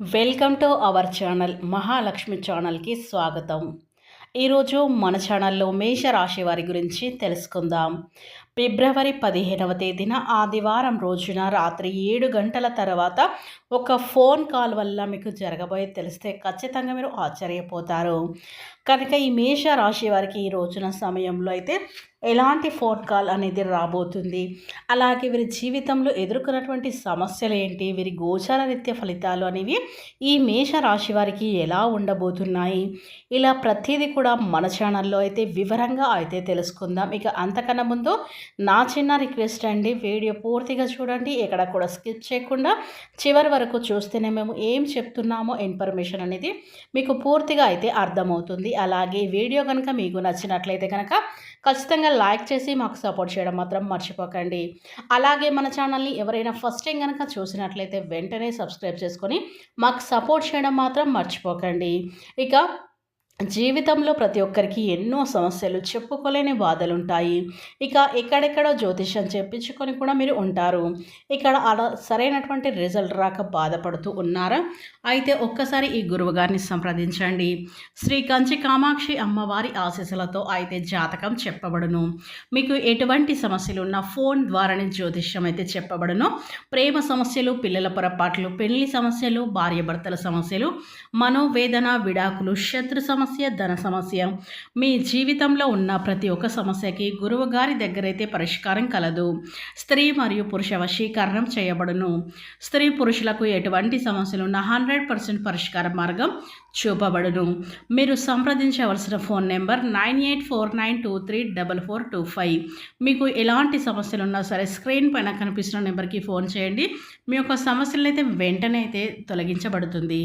Welcome to our channel Mahalakshmi ఛానల్కి స్వాగతం. ఈరోజు మన ఛానల్లో మేషరాశి వారి గురించి తెలుసుకుందాం. ఫిబ్రవరి పదిహేనవ తేదీన ఆదివారం రోజున రాత్రి ఏడు గంటల తర్వాత ఒక ఫోన్ కాల్ వల్ల మీకు జరగబోయే తెలిస్తే ఖచ్చితంగా మీరు ఆశ్చర్యపోతారు. కనుక ఈ మేష రాశి వారికి ఈ రోజున సమయంలో అయితే ఎలాంటి ఫోన్ కాల్ అనేది రాబోతుంది? అలాగే వీరి జీవితంలో ఎదుర్కొన్నటువంటి సమస్యలు ఏంటి వీరి గోచార నిత్య ఫలితాలు అనేవి ఈ మేష రాశి వారికి ఎలా ఉండబోతున్నాయి? ఇలా ప్రతిదీ కూడా మన ఛానల్లో అయితే వివరంగా అయితే తెలుసుకుందాం. ఇక అంతకన్నా ముందు నా చిన్న రిక్వెస్ట్ అండి వీడియో పూర్తిగా చూడండి. ఎక్కడ కూడా స్కిప్ చేయకుండా చివరి వరకు చూస్తేనే మేము ఏం చెప్తున్నామో ఇన్ఫర్మేషన్ అనేది మీకు పూర్తిగా అయితే అర్థమవుతుంది. అలాగే వీడియో కనుక మీకు నచ్చినట్లయితే కనుక ఖచ్చితంగా లైక్ చేసి మాకు సపోర్ట్ చేయడం మాత్రం మర్చిపోకండి. అలాగే మన ఛానల్ని ఎవరైనా ఫస్ట్ టైం కనుక చూసినట్లయితే వెంటనే సబ్స్క్రైబ్ చేసుకొని మాకు సపోర్ట్ చేయడం మాత్రం మర్చిపోకండి. ఇక జీవితంలో ప్రతి ఒక్కరికి ఎన్నో సమస్యలు చెప్పుకోలేని బాధలుంటాయి. ఇక ఎక్కడెక్కడో జ్యోతిష్యం చెప్పించుకొని కూడా మీరు ఉంటారు. ఇక్కడ అలా సరైనటువంటి రిజల్ట్ రాక బాధపడుతూ ఉన్నారా? అయితే ఒక్కసారి ఈ గురువు గారిని సంప్రదించండి. శ్రీ కంచి కామాక్షి అమ్మవారి ఆశీస్సులతో అయితే జాతకం చెప్పబడును. మీకు ఎటువంటి సమస్యలు ఉన్నా ఫోన్ ద్వారానే జ్యోతిష్యం అయితే చెప్పబడును. ప్రేమ సమస్యలు పిల్లల పొరపాట్లు పెళ్ళి సమస్యలు భార్యాభర్తల సమస్యలు మనోవేదన విడాకులు శత్రు సమస్య సమస్య ధన సమస్య. మీ జీవితంలో ఉన్న ప్రతి ఒక్క సమస్యకి గురువు గారి దగ్గరైతే పరిష్కారం కలదు. స్త్రీ మరియు పురుష వశీకరణం చేయబడును. స్త్రీ పురుషులకు ఎటువంటి సమస్యలు ఉన్న హండ్రెడ్ పర్సెంట్ పరిష్కార మార్గం చూపబడును. మీరు సంప్రదించవలసిన phone number nine eight four nine two three double four two five. మీకు ఎలాంటి సమస్యలు ఉన్నా సరే స్క్రీన్ పైన కనిపిస్తున్న నెంబర్కి ఫోన్ చేయండి. మీ యొక్క సమస్యలను అయితే వెంటనే అయితే తొలగించబడుతుంది.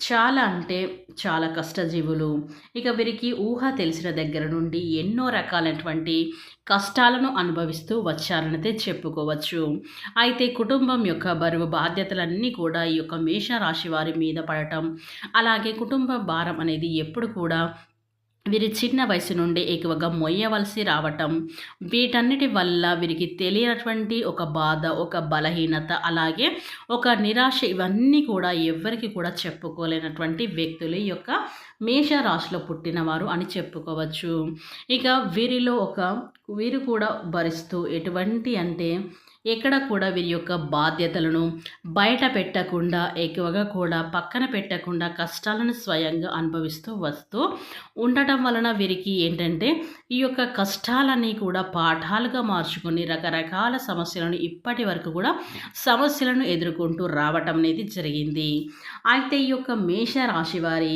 చాలా అంటే చాలా కష్టజీవులు. ఇక వీరికి ఊహ తెలిసిన దగ్గర నుండి ఎన్నో రకాలైనటువంటి కష్టాలను అనుభవిస్తూ వచ్చారనైతే చెప్పుకోవచ్చు. అయితే కుటుంబం యొక్క బరువు బాధ్యతలన్నీ కూడా ఈ యొక్క మేషరాశి వారి మీద పడటం అలాగే కుటుంబ భారం అనేది ఎప్పుడు కూడా వీరి చిన్న వయసు నుండి ఎక్కువగా మొయ్యవలసి రావటం వీటన్నిటి వల్ల వీరికి తెలియనటువంటి ఒక బాధ ఒక బలహీనత అలాగే ఒక నిరాశ ఇవన్నీ కూడా ఎవరికి కూడా చెప్పుకోలేనటువంటి వ్యక్తులు యొక్క మేషరాశిలో పుట్టినవారు అని చెప్పుకోవచ్చు. ఇక వీరిలో ఒక వీరు కూడా భరిస్తూ ఎటువంటి అంటే ఎక్కడ కూడా వీరి యొక్క బాధ్యతలను బయట పెట్టకుండా ఎక్కువగా కూడా పక్కన పెట్టకుండా కష్టాలను స్వయంగా అనుభవిస్తూ వస్తూ ఉండటం వలన వీరికి ఏంటంటే ఈ యొక్క కష్టాలన్నీ కూడా పాఠాలుగా మార్చుకొని రకరకాల సమస్యలను ఇప్పటి వరకు కూడా సమస్యలను ఎదుర్కొంటూ రావటం అనేది జరిగింది. అయితే ఈ యొక్క మేషరాశి వారి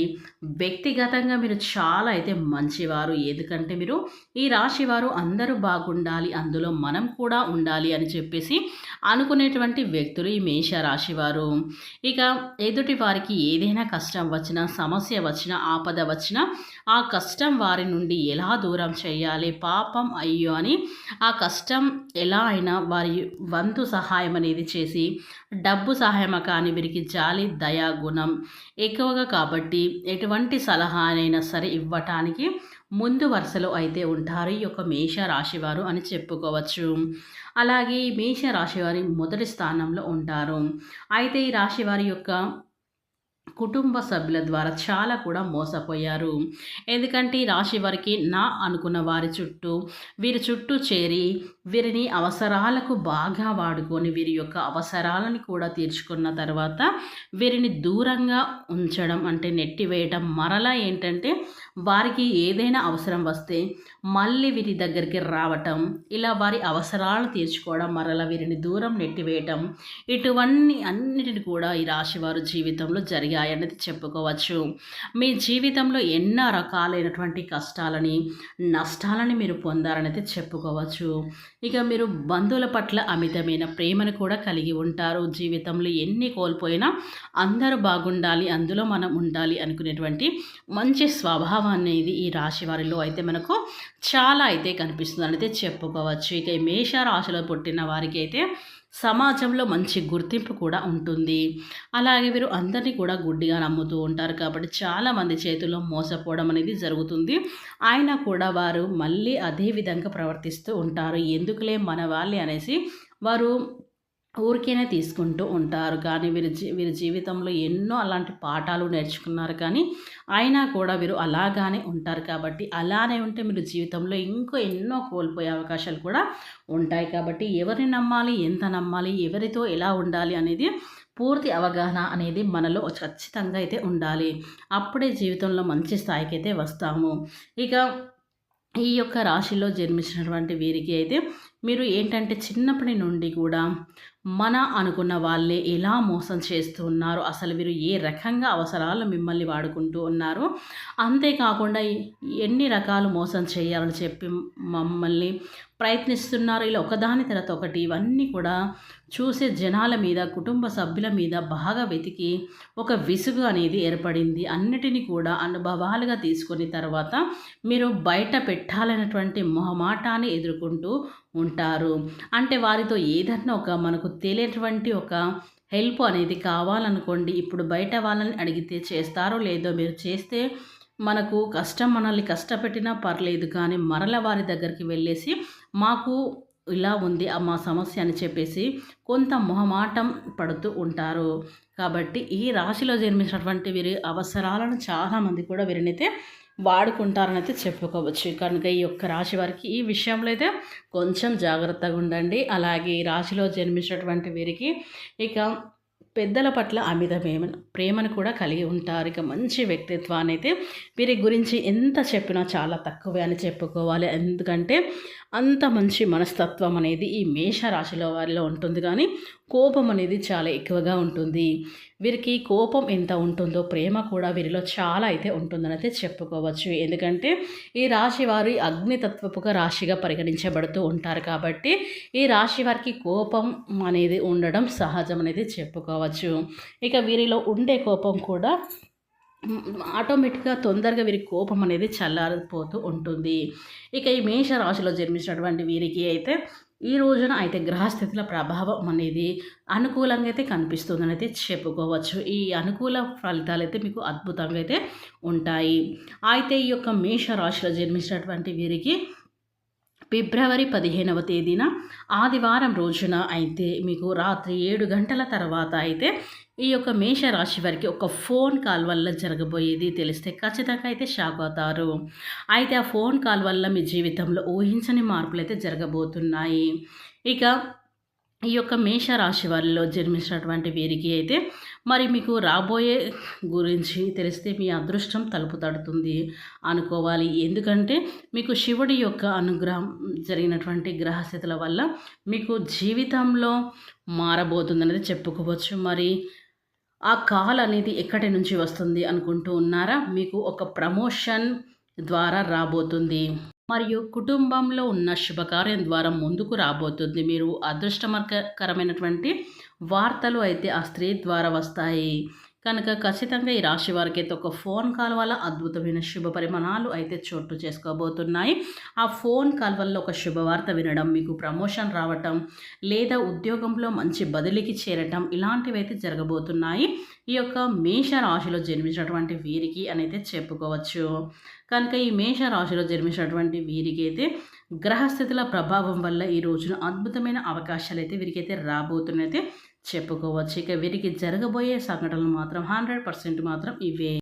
వ్యక్తిగతంగా మీరు చాలా అయితే మంచివారు. ఎందుకంటే మీరు ఈ రాశి వారు అందరూ బాగుండాలి అందులో మనం కూడా ఉండాలి అని చెప్పి చెప్పేసి అనుకునేటువంటి వ్యక్తులు ఈ మేషరాశి వారు. ఇక ఎదుటి వారికి ఏదైనా కష్టం వచ్చినా సమస్య వచ్చినా ఆపద వచ్చినా ఆ కష్టం వారి నుండి ఎలా దూరం చేయాలి పాపం అయ్యో అని ఆ కష్టం ఎలా అయినా వారి వంతు సహాయం అనేది చేసి డబ్బు సహాయం కానీ వీరికి జాలి దయా గుణం ఎక్కువగా కాబట్టి ఎటువంటి సలహానైనా సరే ఇవ్వటానికి ముందు వరుసలో అయితే ఉంటారు ఈ యొక్క మేష రాశివారు అని చెప్పుకోవచ్చు. అలాగే మేష రాశివారి మొదటి స్థానంలో ఉంటారు. అయితే ఈ రాశివారి యొక్క కుటుంబ సభ్యుల ద్వారా చాలా కూడా మోసపోయారు. ఎందుకంటే ఈ రాశి వారికి నా అనుకున్న వారి చుట్టూ వీరి చుట్టూ చేరి వీరిని అవసరాలకు బాగా వాడుకొని వీరి యొక్క అవసరాలను కూడా తీర్చుకున్న తర్వాత వీరిని దూరంగా ఉంచడం అంటే నెట్టివేయడం మరలా ఏంటంటే వారికి ఏదైనా అవసరం వస్తే మళ్ళీ వీరి దగ్గరికి రావటం ఇలా వారి అవసరాలు తీర్చుకోవడం మరల వీరిని దూరం నెట్టివేయటం ఇటువంటి అన్నిటిని కూడా ఈ రాశివారు జీవితంలో జరిగాయన్నది చెప్పుకోవచ్చు. మీ జీవితంలో ఎన్నో రకాలైనటువంటి కష్టాలని నష్టాలని మీరు పొందారనేది చెప్పుకోవచ్చు. ఇక మీరు బంధువుల పట్ల అమితమైన ప్రేమను కూడా కలిగి ఉంటారు. జీవితంలో ఎన్ని కోల్పోయినా అందరూ బాగుండాలి అందులో మనం ఉండాలి అనుకునేటువంటి మంచి స్వభావం ప్రభావం అనేది ఈ రాశి వారిలో అయితే మనకు చాలా అయితే కనిపిస్తుంది అయితే చెప్పుకోవచ్చు. ఇక ఈ మేష రాశిలో పుట్టిన వారికి అయితే సమాజంలో మంచి గుర్తింపు కూడా ఉంటుంది. అలాగే వీరు అందరినీ కూడా గుడ్డిగా నమ్ముతూ ఉంటారు కాబట్టి చాలామంది చేతుల్లో మోసపోవడం అనేది జరుగుతుంది. ఆయన కూడా వారు మళ్ళీ అదే విధంగా ప్రవర్తిస్తూ ఉంటారు. ఎందుకులే మన వాళ్ళే అనేసి వారు ఊరికేనే తీసుకుంటూ ఉంటారు. కానీ వీరి జీ వీరి జీవితంలో ఎన్నో అలాంటి పాఠాలు నేర్చుకున్నారు. కానీ అయినా కూడా వీరు అలాగానే ఉంటారు. కాబట్టి అలానే ఉంటే మీరు జీవితంలో ఇంకో ఎన్నో కోల్పోయే అవకాశాలు కూడా ఉంటాయి. కాబట్టి ఎవరిని నమ్మాలి ఎంత నమ్మాలి ఎవరితో ఎలా ఉండాలి అనేది పూర్తి అవగాహన అనేది మనలో ఖచ్చితంగా అయితే ఉండాలి. అప్పుడే జీవితంలో మంచి స్థాయికి అయితే వస్తాము. ఇక ఈ యొక్క రాశిలో జన్మించినటువంటి వీరికి అయితే మీరు ఏంటంటే చిన్నప్పటి నుండి కూడా మన అనుకున్న వాళ్ళే ఎలా మోసం చేస్తూ ఉన్నారు అసలు వీరు ఏ రకంగా అవసరాలు మిమ్మల్ని వాడుకుంటూ ఉన్నారు? అంతేకాకుండా ఎన్ని రకాలు మోసం చేయాలని చెప్పి మమ్మల్ని ప్రయత్నిస్తున్నారు? ఇలా ఒకదాని తర్వాత ఒకటి ఇవన్నీ కూడా చూసే జనాల మీద కుటుంబ సభ్యుల మీద బాగా వెతికి ఒక విసుగు అనేది ఏర్పడింది. అన్నిటినీ కూడా అనుభవాలుగా తీసుకుని తర్వాత మీరు బయట పెట్టాలనేటువంటి మొహమాటాన్ని ఎదుర్కొంటూ ఉంటారు. అంటే వారితో ఏదన్నా ఒక మనకు తేలేటువంటి ఒక హెల్ప్ అనేది కావాలనుకోండి ఇప్పుడు బయట వాళ్ళని అడిగితే చేస్తారో లేదో మీరు చేస్తే మనకు కష్టం మనల్ని కష్టపెట్టినా పర్లేదు కానీ మరల వారి దగ్గరికి వెళ్ళేసి మాకు ఇలా ఉంది మా సమస్య అని చెప్పేసి కొంత మొహమాటం పడుతూ ఉంటారు. కాబట్టి ఈ రాశిలో జన్మించినటువంటి వీరి అవసరాలను చాలామంది కూడా వీరినైతే వాడుకుంటారని అయితే చెప్పుకోవచ్చు. కనుక ఈ యొక్క రాశి వారికి ఈ విషయంలో అయితే కొంచెం జాగ్రత్తగా ఉండండి. అలాగే ఈ రాశిలో జన్మించినటువంటి వీరికి ఇక పెద్దల పట్ల అమిత ప్రేమ ప్రేమను కూడా కలిగి ఉంటారు. ఇక మంచి వ్యక్తిత్వాన్ని అయితే వీరి గురించి ఎంత చెప్పినా చాలా తక్కువే అని చెప్పుకోవాలి. ఎందుకంటే అంత మంచి మనస్తత్వం అనేది ఈ మేష రాశిలో వారిలో ఉంటుంది. కానీ కోపం అనేది చాలా ఎక్కువగా ఉంటుంది. వీరికి కోపం ఎంత ఉంటుందో ప్రేమ కూడా వీరిలో చాలా అయితే ఉంటుందని అయితే చెప్పుకోవచ్చు. ఎందుకంటే ఈ రాశి వారి అగ్నితత్వపుగా రాశిగా పరిగణించబడుతూ ఉంటారు కాబట్టి ఈ రాశి వారికి కోపం అనేది ఉండడం సహజం అనేది చెప్పుకోవచ్చు. ఇక వీరిలో ఉండే కోపం కూడా ఆటోమేటిక్గా తొందరగా వీరికి కోపం అనేది చల్లారిపోతూ ఉంటుంది. ఇక ఈ మేష రాశిలో జన్మించినటువంటి వీరికి అయితే ఈ రోజున అయితే గ్రహస్థితుల ప్రభావం అనేది అనుకూలంగా అయితే కనిపిస్తుందని అయితే చెప్పుకోవచ్చు. ఈ అనుకూల ఫలితాలు అయితే మీకు అద్భుతంగా అయితే ఉంటాయి. అయితే ఈ యొక్క మేష రాశిలో జన్మించినటువంటి వీరికి ఫిబ్రవరి పదిహేనవ తేదీన ఆదివారం రోజున అయితే మీకు రాత్రి ఏడు గంటల తర్వాత అయితే ఈ యొక్క మేషరాశి వారికి ఒక ఫోన్ కాల్ వల్ల జరగబోయేది తెలిస్తే ఖచ్చితంగా అయితే షాక్ అవుతారు. అయితే ఆ ఫోన్ కాల్ వల్ల మీ జీవితంలో ఊహించని మార్పులు అయితే జరగబోతున్నాయి. ఇక ఈ యొక్క మేషరాశి వారిలో జన్మించినటువంటి వీరికి అయితే మరి మీకు రాబోయే గురించి తెలిస్తే మీ అదృష్టం తలుపు తడుతుంది అనుకోవాలి. ఎందుకంటే మీకు శివుడి యొక్క అనుగ్రహం జరిగినటువంటి గ్రహస్థితుల వల్ల మీకు జీవితంలో మారబోతుందనేది చెప్పుకోవచ్చు. మరి ఆ కాల్ అనేది ఎక్కడి నుంచి వస్తుంది అనుకుంటూ ఉన్నారా? మీకు ఒక ప్రమోషన్ ద్వారా రాబోతుంది. మరియు కుటుంబంలో ఉన్న శుభకార్యం ద్వారా ముందుకు రాబోతుంది. మీరు అదృష్టకరమైనటువంటి వార్తలు అయితే ఆ స్త్రీ ద్వారా వస్తాయి. కనుక ఖచ్చితంగా ఈ రాశి వారికి అయితే ఒక ఫోన్ కాల్ వల్ల అద్భుతమైన శుభ పరిమాణాలు అయితే చోటు చేసుకోబోతున్నాయి. ఆ ఫోన్ కాల్ వల్ల ఒక శుభవార్త వినడం మీకు ప్రమోషన్ రావటం లేదా ఉద్యోగంలో మంచి బదిలీకి చేరటం ఇలాంటివి అయితే జరగబోతున్నాయి. ఈ యొక్క మేష రాశిలో జన్మించినటువంటి వీరికి అనేది చెప్పుకోవచ్చు. కనుక ఈ మేష రాశిలో జన్మించినటువంటి వీరికి అయితే గ్రహస్థితుల ప్రభావం వల్ల ఈ రోజున అద్భుతమైన అవకాశాలు అయితే వీరికైతే రాబోతున్నాయితే చెప్పుకోవచ్చు. ఇక వీరికి జరగబోయే సంఘటనలు మాత్రం హండ్రెడ్ పర్సెంట్ మాత్రం ఇవే.